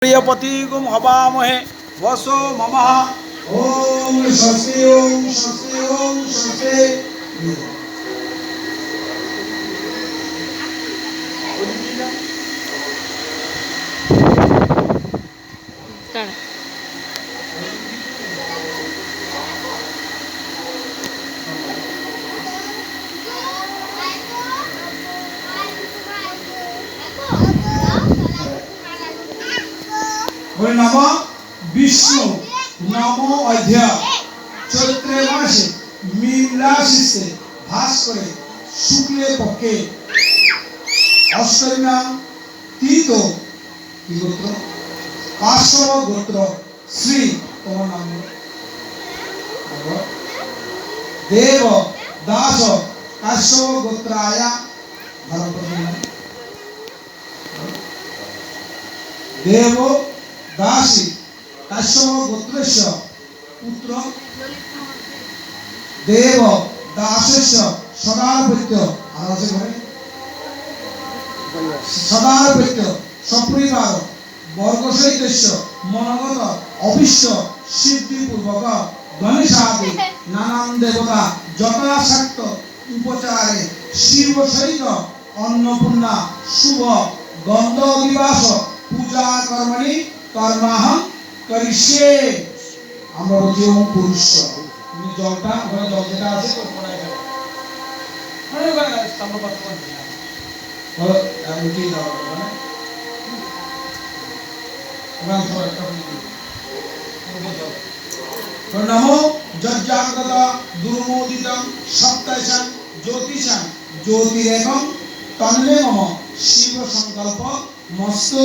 प्रियपतिगुम हवामहे। वसो मम। ओम ओम ओम বলে নম বিষ্ণু, নম অধ্যয়, চৈত্রে মাসে মীন ভাস করে শুক্লে পক্ষে। অষ্টমী তীত কি গোত্র? কাশ্যপ গোত্র, শ্রী তোমার নাম দেব, দাস, কাশ্যপ গোত্রায় ধর্মপতি নাম। দেব দাসী, কাশ্যপ গোত্রস্য পুত্র, দেব দাসস্য সদাপত্য আর আছে ঘরে? সদাপত্য সপরিবার বর্গ মনগত অবিশ্ব সিদ্ধিপূর্বক গণেশাদি, নানান দেবতা যথাশক্ত উপচারে শিব সহিত অন্নপূর্ণা, শুভ, গন্ধ বিবাস পূজা কর্মণি কর্মাহং করিষ্যে। আমরা বলছি ওম পুরুষ। তুমি জলটা ওখানে জল যেটা আছে তো ওখানে নমো দুর্মোদিতম জ্যোতিরেকম তন্মে মম। শিব সংকল্প মস্তু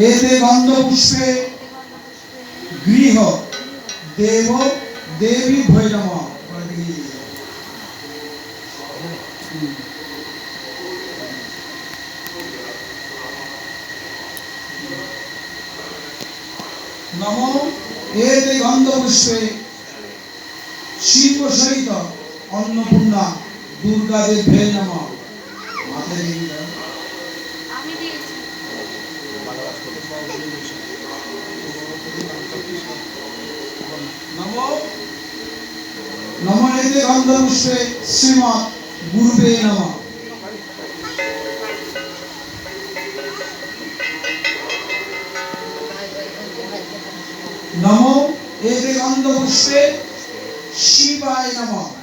এতে গন্ধ পুষ্পে গৃহ দেব দেবী ভৈরম নম এতে গন্ধ পুষ্পে শিব সহিত অন্নপূর্ণা দুর্গা দেব নম দিয়েছি নমো নমো এতে গন্ধপুষ্পে শ্রীমৎ গুরুবে নমঃ নমো বেগন্ধ পুষ্পে শিবায় নমঃ।